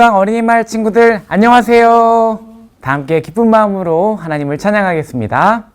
영광 어린이말 친구들 안녕하세요. 다 함께 기쁜 마음으로 하나님을 찬양하겠습니다.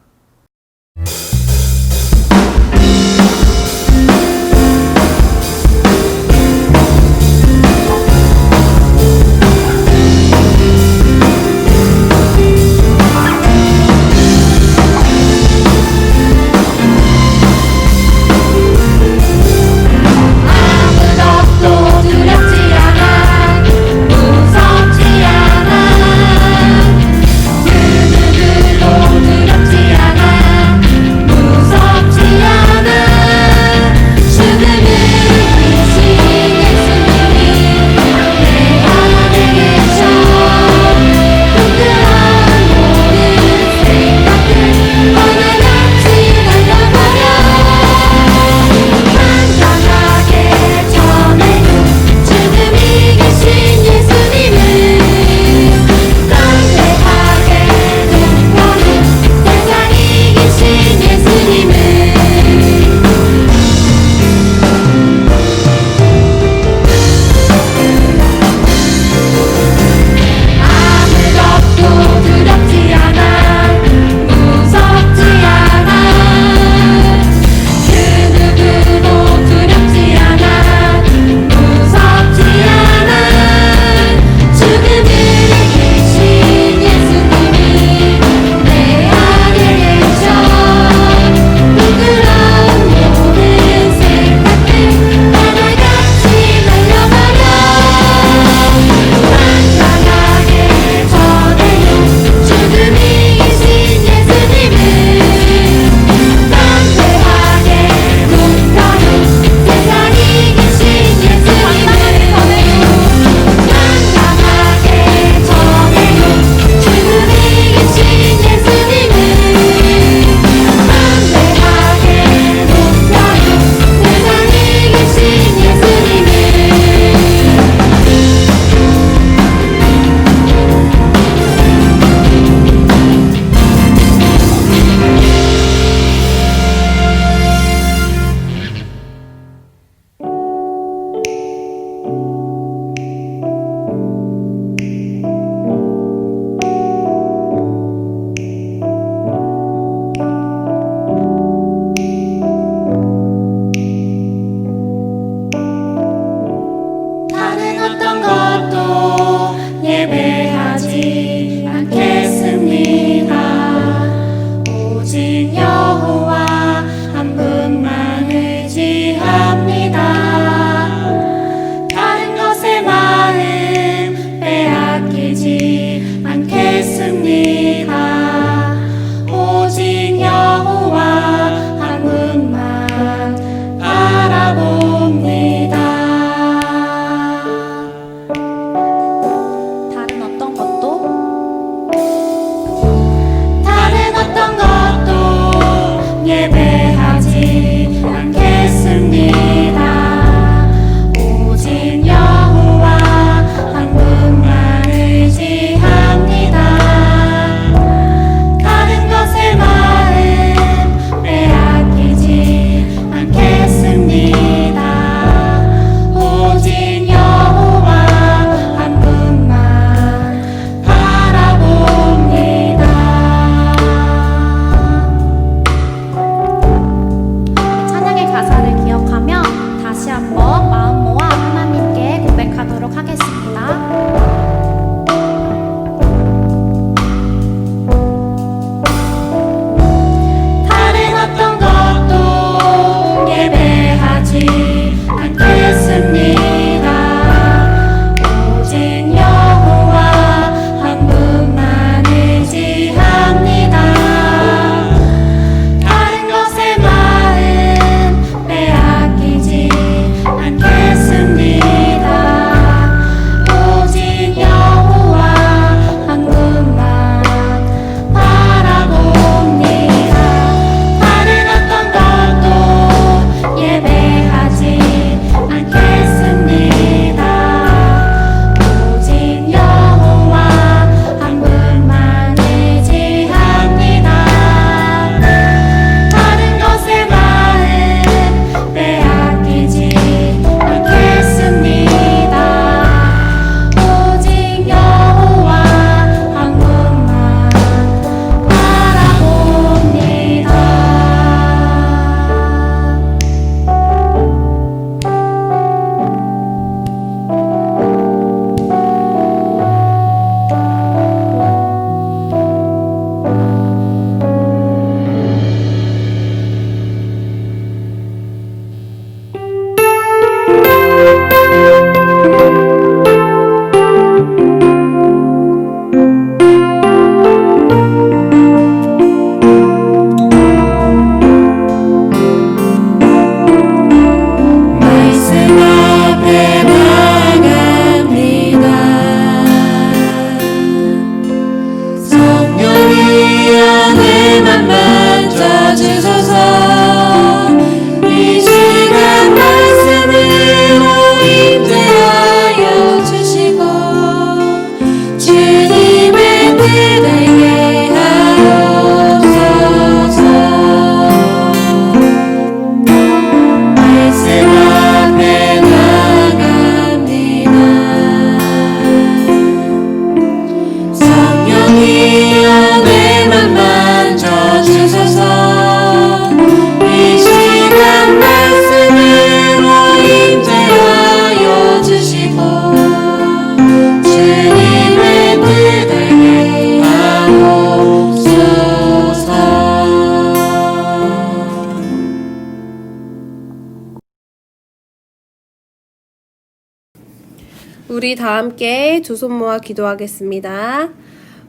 우리 다 함께 두 손 모아 기도하겠습니다.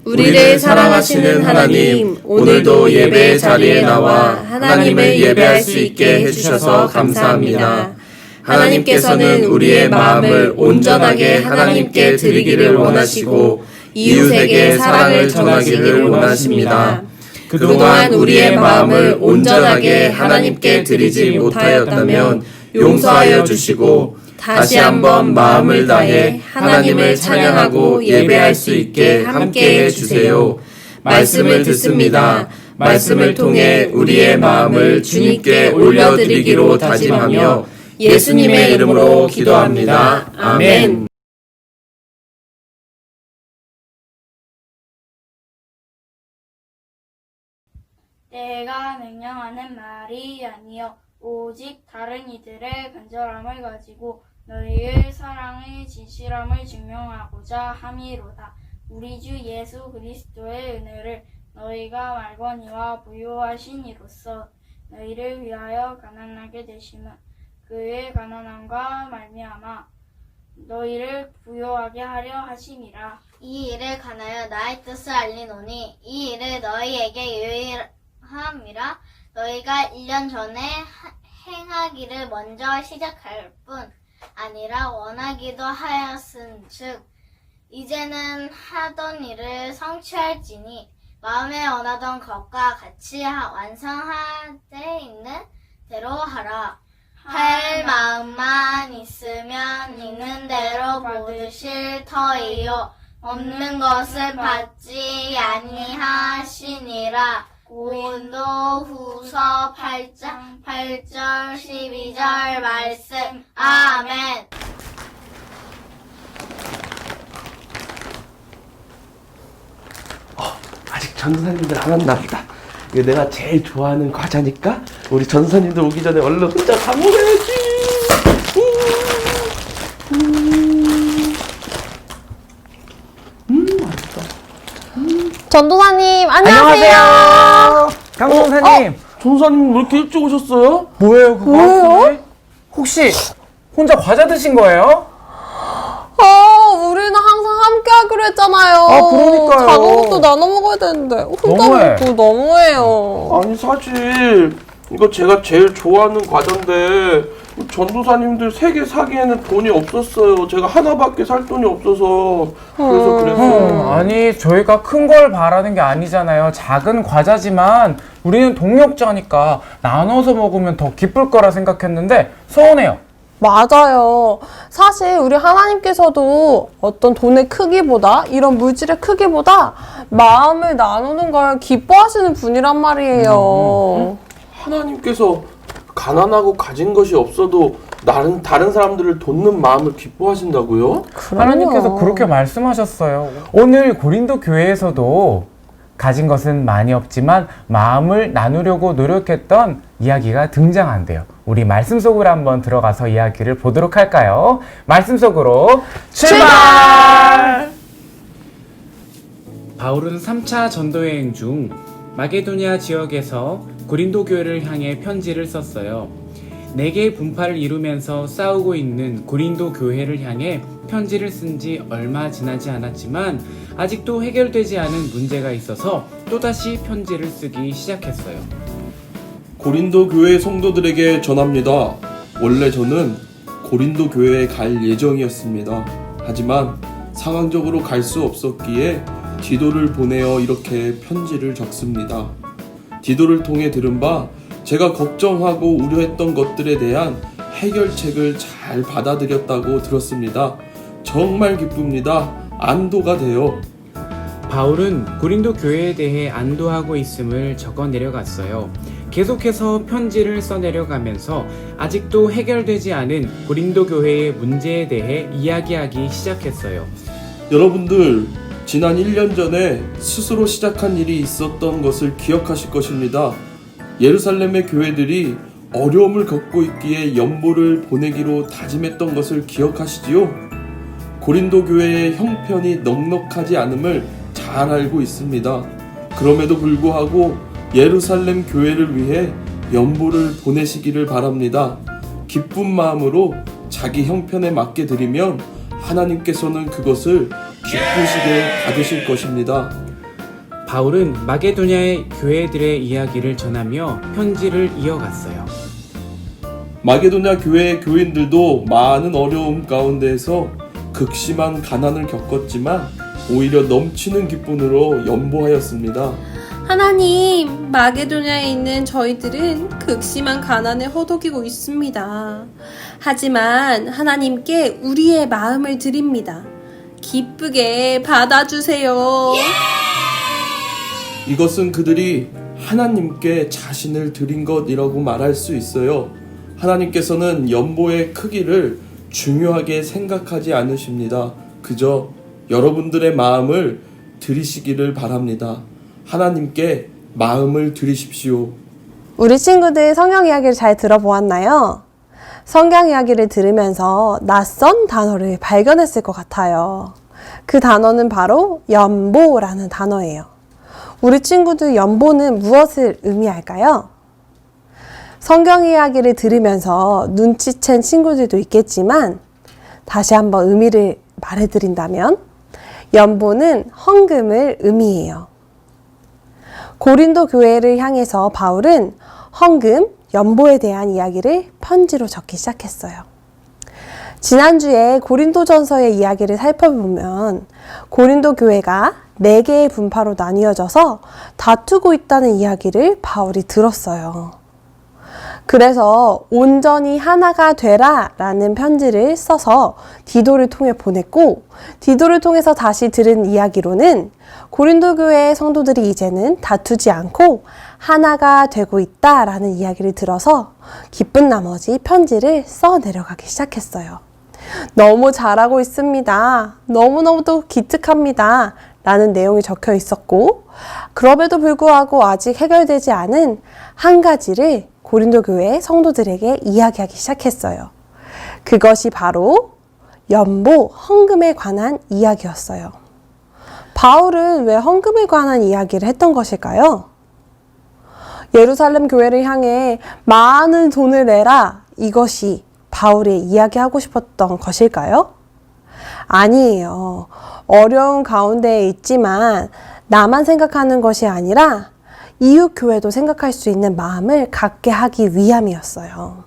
우리를 사랑하시는 하나님, 오늘도 예배 자리에 나와 하나님을 예배할 수 있게 해주셔서 감사합니다. 하나님께서는 우리의 마음을 온전하게 하나님께 드리기를 원하시고 이웃에게 사랑을 전하기를 원하십니다. 그동안 우리의 마음을 온전하게 하나님께 드리지 못하였다면 용서하여 주시고 다시 한번 마음을 다해 하나님을 찬양하고 예배할 수 있게 함께 해 주세요. 말씀을 듣습니다. 말씀을 통해 우리의 마음을 주님께 올려드리기로 다짐하며 예수님의 이름으로 기도합니다. 아멘. 내가 명령하는 말이 아니요 오직 다른 이들의 간절함을 가지고 너희의 사랑의 진실함을 증명하고자 함이로다. 우리 주 예수 그리스도의 은혜를 너희가 말거니와 부요하신 이로써 너희를 위하여 가난하게 되심은 그의 가난함과 말미암아 너희를 부요하게 하려 하심이라. 이 일에 관하여 나의 뜻을 알리노니 이 일을 너희에게 유일함이라 너희가 1년 전에 하- 행하기를 먼저 시작할 뿐 아니라 원하기도 하였은 즉 이제는 하던 일을 성취할지니 마음에 원하던 것과 같이 하- 완성하되 있는 대로 하라. 할 마음만 있으면 있는 대로 받으실 터이요. 없는 것을 받지 아니하시니라 고린도 후서 8장 8절 12절 말씀 아멘 아직 전도사님들 안 왔나 보다. 이거 내가 제일 좋아하는 과자니까 우리 전도사님들 오기 전에 얼른 혼자 다 먹어야지. 전도사님 안녕하세요. 안녕하세요. 강동사님. 전도사님 왜 이렇게 일찍 오셨어요? 뭐예요 그거? 뭐예요? 혹시 혼자 과자 드신 거예요? 아, 우리는 항상 함께 하기로 했잖아요. 아, 그러니까요. 작은 것도 나눠 먹어야 되는데 혼자 너무해. 먹고 너무해요. 아니 사실 이거 제가 제일 좋아하는 과자인데 전도사님들 세 개 사기에는 돈이 없었어요. 제가 하나밖에 살 돈이 없어서 그래서 그랬어요. 음, 아니 저희가 큰 걸 바라는 게 아니잖아요. 작은 과자지만 우리는 동력자니까 나눠서 먹으면 더 기쁠 거라 생각했는데 서운해요. 맞아요. 사실 우리 하나님께서도 어떤 돈의 크기보다 이런 물질의 크기보다 마음을 나누는 걸 기뻐하시는 분이란 말이에요. 하나님께서 가난하고 가진 것이 없어도 다른 다른 사람들을 돕는 마음을 기뻐하신다고요? 하나님께서 그렇게 말씀하셨어요. 오늘 고린도 교회에서도 가진 것은 많이 없지만 마음을 나누려고 노력했던 이야기가 등장한대요. 우리 말씀 속으로 한번 들어가서 이야기를 보도록 할까요? 말씀 속으로 출발! 바울은 3차 전도 여행 중 마게도니아 지역에서 고린도 교회를 향해 편지를 썼어요. 네 개의 분파를 이루면서 싸우고 있는 고린도 교회를 향해 편지를 쓴 지 얼마 지나지 않았지만 아직도 해결되지 않은 문제가 있어서 또다시 편지를 쓰기 시작했어요. 고린도 교회 성도들에게 전합니다. 원래 저는 고린도 교회에 갈 예정이었습니다. 하지만 상황적으로 갈 수 없었기에 디도를 보내어 이렇게 편지를 적습니다. 디도를 통해 들은 바 제가 걱정하고 우려했던 것들에 대한 해결책을 잘 받아들였다고 들었습니다. 정말 기쁩니다. 안도가 돼요. 바울은 고린도 교회에 대해 안도하고 있음을 적어 내려갔어요. 계속해서 편지를 써 내려가면서 아직도 해결되지 않은 고린도 교회의 문제에 대해 이야기하기 시작했어요. 여러분들 지난 1년 전에 스스로 시작한 일이 있었던 것을 기억하실 것입니다. 예루살렘의 교회들이 어려움을 겪고 있기에 연보를 보내기로 다짐했던 것을 기억하시지요? 고린도 교회의 형편이 넉넉하지 않음을 잘 알고 있습니다. 그럼에도 불구하고 예루살렘 교회를 위해 연보를 보내시기를 바랍니다. 기쁜 마음으로 자기 형편에 맞게 드리면 하나님께서는 그것을 기쁘시게 받으실 것입니다. 바울은 마게도냐의 교회들의 이야기를 전하며 편지를 이어갔어요. 마게도냐 교회의 교인들도 많은 어려움 가운데에서 극심한 가난을 겪었지만 오히려 넘치는 기쁨으로 연보하였습니다. 하나님, 마게도냐에 있는 저희들은 극심한 가난을 허덕이고 있습니다. 하지만 하나님께 우리의 마음을 드립니다. 기쁘게 받아주세요. 이것은 그들이 하나님께 자신을 드린 것이라고 말할 수 있어요. 하나님께서는 연보의 크기를 중요하게 생각하지 않으십니다. 그저 여러분들의 마음을 드리시기를 바랍니다. 하나님께 마음을 드리십시오. 우리 친구들 성경 이야기를 잘 들어보았나요? 성경 이야기를 들으면서 낯선 단어를 발견했을 것 같아요. 그 단어는 바로 연보라는 단어예요. 우리 친구들 연보는 무엇을 의미할까요? 성경 이야기를 들으면서 눈치챈 친구들도 있겠지만 다시 한번 의미를 말해드린다면 연보는 헌금을 의미해요. 고린도 교회를 향해서 바울은 헌금, 연보에 대한 이야기를 편지로 적기 시작했어요. 지난주에 고린도전서의 이야기를 살펴보면 고린도 교회가 네 개의 분파로 나뉘어져서 다투고 있다는 이야기를 바울이 들었어요. 그래서 온전히 하나가 되라 라는 편지를 써서 디도를 통해 보냈고, 디도를 통해서 다시 들은 이야기로는 고린도 교회의 성도들이 이제는 다투지 않고 하나가 되고 있다 라는 이야기를 들어서 기쁜 나머지 편지를 써 내려가기 시작했어요. 너무 잘하고 있습니다. 너무너무도 기특합니다. 라는 내용이 적혀 있었고, 그럼에도 불구하고 아직 해결되지 않은 한 가지를 고린도 교회 성도들에게 이야기하기 시작했어요. 그것이 바로 연보 헌금에 관한 이야기였어요. 바울은 왜 헌금에 관한 이야기를 했던 것일까요? 예루살렘 교회를 향해 많은 돈을 내라 이것이 바울이 이야기하고 싶었던 것일까요? 아니에요. 어려운 가운데에 있지만 나만 생각하는 것이 아니라 이웃 교회도 생각할 수 있는 마음을 갖게 하기 위함이었어요.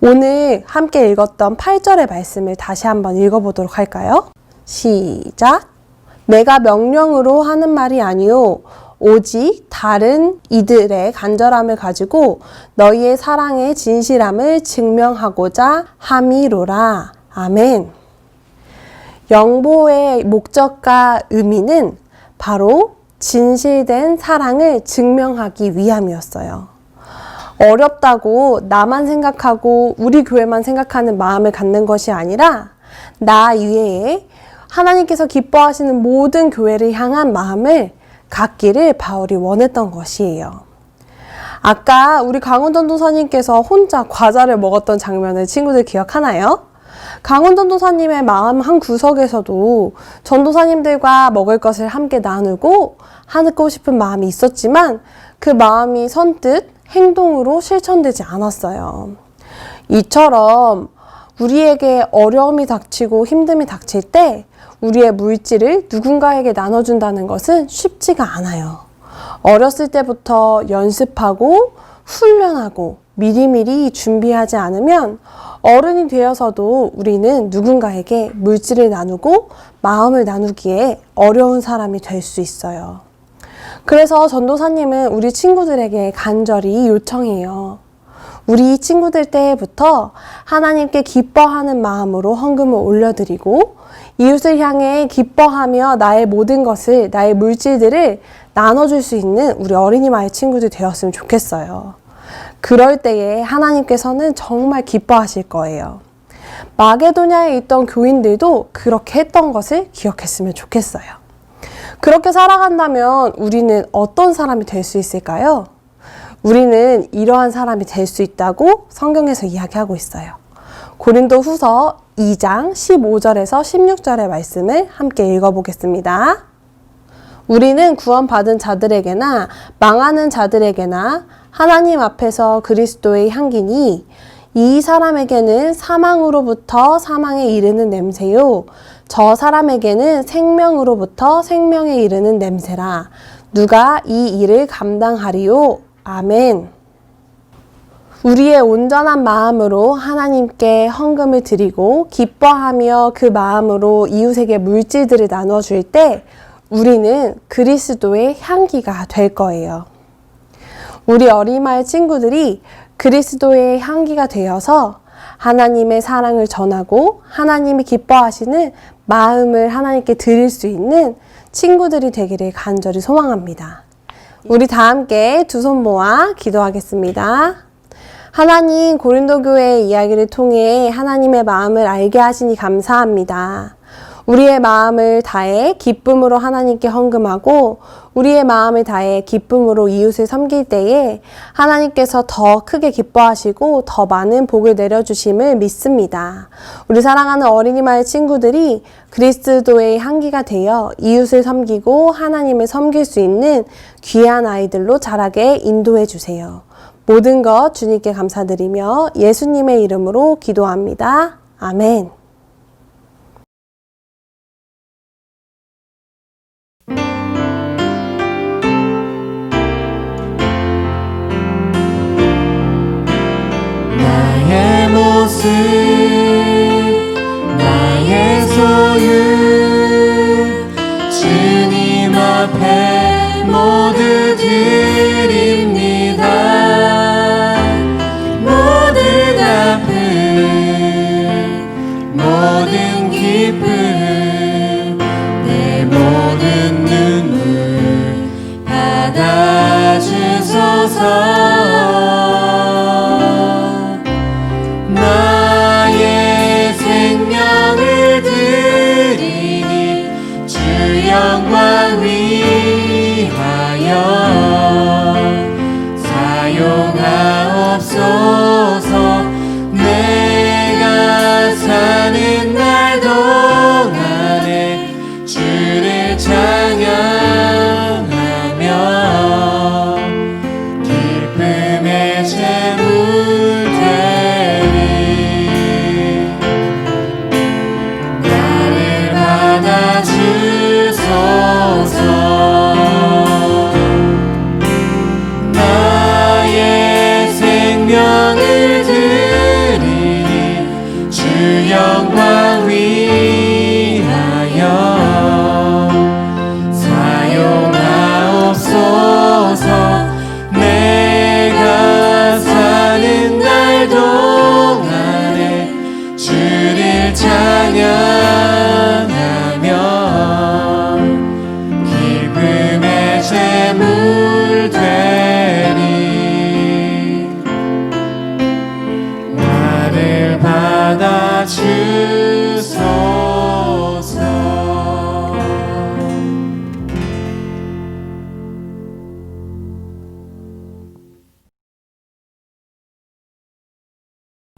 오늘 함께 읽었던 8절의 말씀을 다시 한번 읽어보도록 할까요? 시작. 내가 명령으로 하는 말이 아니요 오직 다른 이들의 간절함을 가지고 너희의 사랑의 진실함을 증명하고자 함이로라. 아멘. 영보의 목적과 의미는 바로 진실된 사랑을 증명하기 위함이었어요. 어렵다고 나만 생각하고 우리 교회만 생각하는 마음을 갖는 것이 아니라 나 이외에 하나님께서 기뻐하시는 모든 교회를 향한 마음을 갖기를 바울이 원했던 것이에요. 아까 우리 강원 전 도사님께서 혼자 과자를 먹었던 장면을 친구들 기억하나요? 강원 전도사님의 마음 한 구석에서도 전도사님들과 먹을 것을 함께 나누고 하고 싶은 마음이 있었지만 그 마음이 선뜻 행동으로 실천되지 않았어요. 이처럼 우리에게 어려움이 닥치고 힘듦이 닥칠 때 우리의 물질을 누군가에게 나눠준다는 것은 쉽지가 않아요. 어렸을 때부터 연습하고 훈련하고 미리미리 준비하지 않으면 어른이 되어서도 우리는 누군가에게 물질을 나누고 마음을 나누기에 어려운 사람이 될 수 있어요. 그래서 전도사님은 우리 친구들에게 간절히 요청해요. 우리 친구들 때부터 하나님께 기뻐하는 마음으로 헌금을 올려드리고 이웃을 향해 기뻐하며 나의 모든 것을, 나의 물질들을 나눠줄 수 있는 우리 어린이 마을 친구들 되었으면 좋겠어요. 그럴 때에 하나님께서는 정말 기뻐하실 거예요. 마게도냐에 있던 교인들도 그렇게 했던 것을 기억했으면 좋겠어요. 그렇게 살아간다면 우리는 어떤 사람이 될 수 있을까요? 우리는 이러한 사람이 될 수 있다고 성경에서 이야기하고 있어요. 고린도 후서 2장 15절에서 16절의 말씀을 함께 읽어보겠습니다. 우리는 구원받은 자들에게나 망하는 자들에게나 하나님 앞에서 그리스도의 향기니 이 사람에게는 사망으로부터 사망에 이르는 냄새요. 저 사람에게는 생명으로부터 생명에 이르는 냄새라. 누가 이 일을 감당하리요? 아멘. 우리의 온전한 마음으로 하나님께 헌금을 드리고 기뻐하며 그 마음으로 이웃에게 물질들을 나눠 줄 때 우리는 그리스도의 향기가 될 거예요. 우리 어린마을 친구들이 그리스도의 향기가 되어서 하나님의 사랑을 전하고 하나님이 기뻐하시는 마음을 하나님께 드릴 수 있는 친구들이 되기를 간절히 소망합니다. 우리 다 함께 두 손 모아 기도하겠습니다. 하나님 고린도 교회 이야기를 통해 하나님의 마음을 알게 하시니 감사합니다. 우리의 마음을 다해 기쁨으로 하나님께 헌금하고 우리의 마음을 다해 기쁨으로 이웃을 섬길 때에 하나님께서 더 크게 기뻐하시고 더 많은 복을 내려주심을 믿습니다. 우리 사랑하는 어린이 마을 친구들이 그리스도의 향기가 되어 이웃을 섬기고 하나님을 섬길 수 있는 귀한 아이들로 자라게 인도해 주세요. 모든 것 주님께 감사드리며 예수님의 이름으로 기도합니다. 아멘.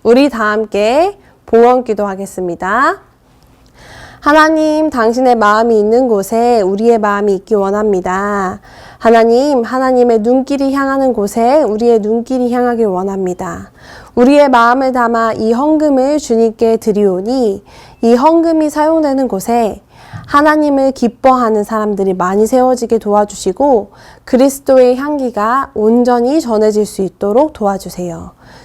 우리 다 함께 봉헌 기도하겠습니다. 하나님, 당신의 마음이 있는 곳에 우리의 마음이 있기 원합니다. 하나님, 하나님의 눈길이 향하는 곳에 우리의 눈길이 향하길 원합니다. 우리의 마음을 담아 이 헌금을 주님께 드리오니 이 헌금이 사용되는 곳에 하나님을 기뻐하는 사람들이 많이 세워지게 도와주시고 그리스도의 향기가 온전히 전해질 수 있도록 도와주세요.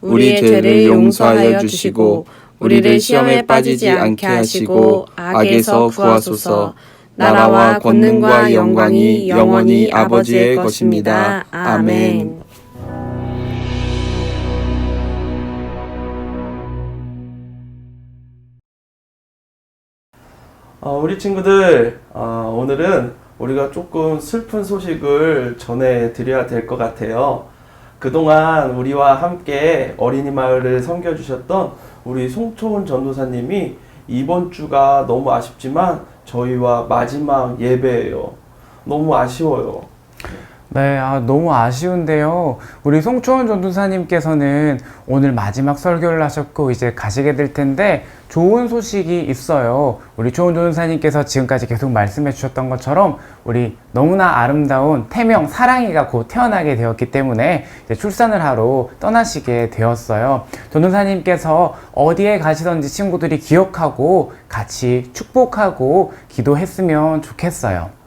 우리 죄를 용서하여 주시고, 우리를 시험에 빠지지 않게 하시고, 악에서 구하소서. 나라와 권능과 영광이 영원히 아버지의 것입니다. 아멘. 어, 우리 친구들, 어, 오늘은 우리가 조금 슬픈 소식을 전해드려야 될 것 같아요. 그동안 우리와 함께 어린이 마을을 섬겨주셨던 우리 송초은 전도사님이 이번 주가 너무 아쉽지만 저희와 마지막 예배예요. 너무 아쉬워요. 네, 아, 너무 아쉬운데요. 우리 송초원 전도사님께서는 오늘 마지막 설교를 하셨고 이제 가시게 될 텐데 좋은 소식이 있어요. 우리 초원 전도사님께서 지금까지 계속 말씀해 주셨던 것처럼 우리 너무나 아름다운 태명 사랑이가 곧 태어나게 되었기 때문에 출산을 하러 떠나시게 되었어요. 전도사님께서 어디에 가시던지 친구들이 기억하고 같이 축복하고 기도했으면 좋겠어요.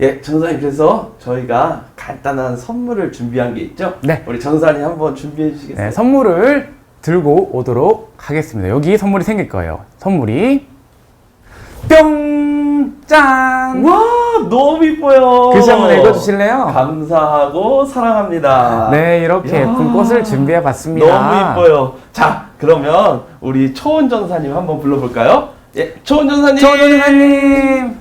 예, 전사님 그래서 저희가 간단한 선물을 준비한 게 있죠? 네. 우리 전사님 한번 준비해 주시겠어요? 네, 선물을 들고 오도록 하겠습니다. 여기 선물이 생길 거예요. 선물이 뿅! 짠! 와, 너무 이뻐요. 글씨 한번 읽어주실래요? 감사하고 사랑합니다. 네, 이렇게 야, 예쁜 꽃을 준비해 봤습니다. 너무 이뻐요. 자, 그러면 우리 초원 전사님 한번 불러볼까요? 예, 초원 전사님. 조전사님!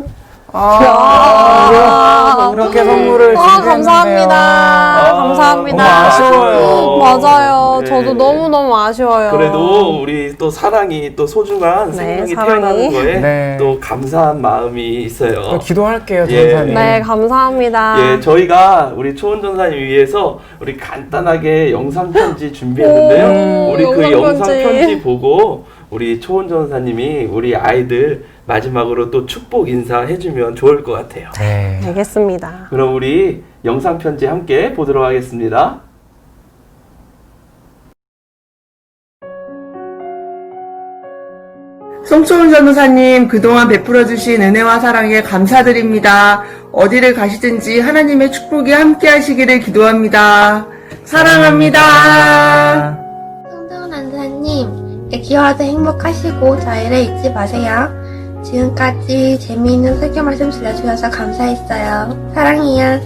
아, 이렇게 선물을 아, 준비했는데요. 감사합니다. 아, 감사합니다. 너무 아쉬워요. 맞아요. 네. 저도 너무너무 아쉬워요. 그래도 우리 또 사랑이 또 소중한 네, 생명이 사랑이. 태어나는 거에 네. 또 감사한 마음이 있어요. 또 기도할게요, 예. 전사님. 네, 감사합니다. 예, 저희가 우리 초원 전사님 위해서 우리 간단하게 영상 편지 준비했는데요. 오, 우리 그 영상 영상 편지. 편지 보고 우리 초원 전사님이 우리 아이들 마지막으로 또 축복 인사 해주면 좋을 것 같아요. 네. 알겠습니다. 그럼 우리 영상 편지 함께 보도록 하겠습니다. 송초은 전도사님 그동안 베풀어주신 은혜와 사랑에 감사드립니다. 어디를 가시든지 하나님의 축복이 함께 하시기를 기도합니다. 사랑합니다. 성대훈 안사님, 애기와도 행복하시고 저희를 잊지 마세요. 지금까지 재미있는 설교 말씀 들려주셔서 감사했어요. 사랑해요.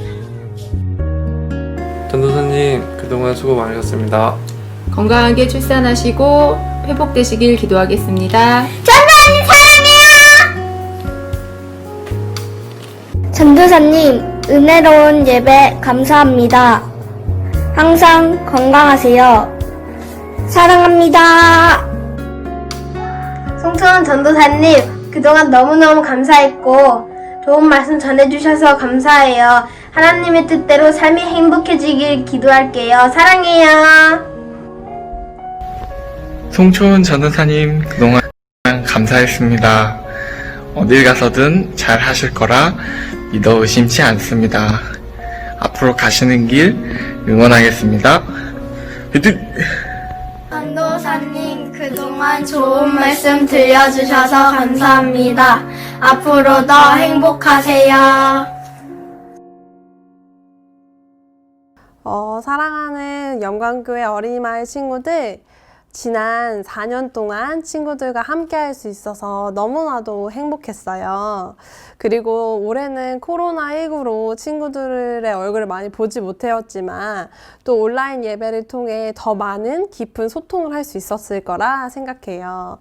전도사님 그동안 수고 많으셨습니다. 건강하게 출산하시고 회복되시길 기도하겠습니다. 전도사님, 은혜로운 예배 감사합니다. 항상 건강하세요. 사랑합니다. 송초원 전도사님, 그동안 너무너무 감사했고, 좋은 말씀 전해주셔서 감사해요. 하나님의 뜻대로 삶이 행복해지길 기도할게요. 사랑해요. 송초은 전도사님 그동안 감사했습니다. 어딜 가서든 잘 하실 거라 믿어 의심치 않습니다. 앞으로 가시는 길 응원하겠습니다. 으득! 전도사님, 그 동안 좋은 말씀 들려주셔서 감사합니다. 앞으로도 행복하세요. 어, 사랑하는 영광교회 어린이마을 친구들, 지난 4년 동안 친구들과 함께 할 수 있어서 너무나도 행복했어요. 그리고 올해는 코로나19로 친구들의 얼굴을 많이 보지 못했지만 또 온라인 예배를 통해 더 많은 깊은 소통을 할 수 있었을 거라 생각해요.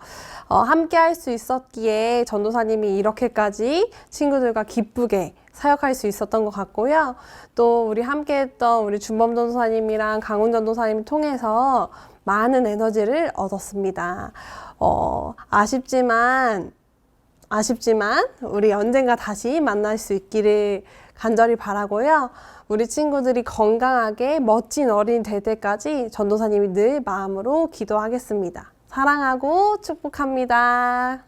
어, 함께 할 수 있었기에 전도사님이 이렇게까지 친구들과 기쁘게 사역할 수 있었던 것 같고요. 또 우리 함께 했던 우리 준범 전도사님이랑 강훈 전도사님 통해서 많은 에너지를 얻었습니다. 어, 아쉽지만, 아쉽지만, 우리 언젠가 다시 만날 수 있기를 간절히 바라고요. 우리 친구들이 건강하게 멋진 어린이 될 때까지 전도사님이 늘 마음으로 기도하겠습니다. 사랑하고 축복합니다.